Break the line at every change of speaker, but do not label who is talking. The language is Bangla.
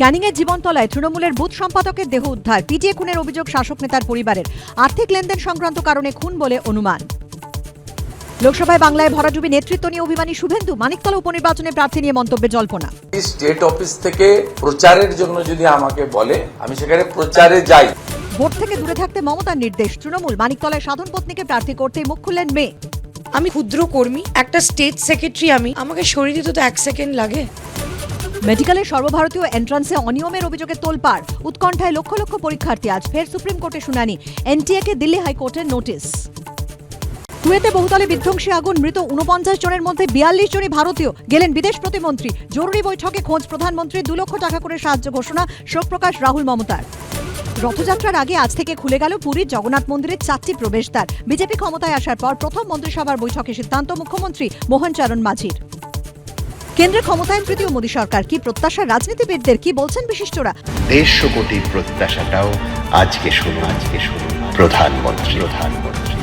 ক্যানিংয়ের জীবনতলায় তৃণমূলের বুথ সম্পাদকের দেহ উদ্ধার। পিটিএ খুনের অভিযোগ শাসক নেতার পরিবারের। আর্থিক লেনদেন সংক্রান্ত কারণে খুন বলে অনুমান। লোকসভায় বাংলায় ভরাডুবি নেতৃত্ব নিয়ে অভিমানী শুভেন্দু মানিকতলা উপনির্বাচনে প্রার্থী নিয়ে মন্তব্যে জল্পনা।
স্টেট অফিস থেকে প্রচারের জন্য যদি আমাকে বলে আমি সেখানে প্রচারে যাই।
ভোট থেকে দূরে থাকতে মমতার নির্দেশ তৃণমূল মানিকতলায় সাধন পত্নীকে প্রার্থী করতেই মুখ খুললেন মেয়ে।
আমি ক্ষুদ্র কর্মী একটা স্টেট সেক্রেটারি আমি। আমাকে দিতে তো এক সেকেন্ড লাগে।
মেডিকেলের সর্বভারতীয় এন্ট্রান্সে অনিয়মের অভিযোগে তোলপাড়। উৎকণ্ঠায় লক্ষ লক্ষ পরীক্ষার্থী আজ ফের সুপ্রিম কোর্টে শুনানি। এনটিএকে দিল্লি হাইকোর্টের নোটিশ কুয়েতে বহুতলে বিধ্বংসী আগুন, মৃত উনপঞ্চাশ জনের মধ্যে বিয়াল্লিশ জনই ভারতীয়। গেলেন বিদেশ প্রতিমন্ত্রী। জরুরি বৈঠকে খোঁজ প্রধানমন্ত্রী, দু লক্ষ টাকা করে সাহায্য ঘোষণা শোক প্রকাশ রাহুল মমতার। রথযাত্রার আগে আজ থেকে খুলে গেল পুরীর জগন্নাথ মন্দিরের চারটি প্রবেশদ্বার। বিজেপি ক্ষমতায় আসার পর প্রথম মন্ত্রিসভার বৈঠকে সিদ্ধান্ত মুখ্যমন্ত্রী মোহন চরণ মাঝির। কেন্দ্রে ক্ষমতায়ন তৃতীয় মোদী সরকার কি প্রত্যাশা? রাজনীতিবিদদের কি বলছেন বিশিষ্টরা?
দেড়শো কোটির প্রত্যাশাটাও আজকে শুনুন আজকে শুনুন। প্রধানমন্ত্রী। প্রধানমন্ত্রী।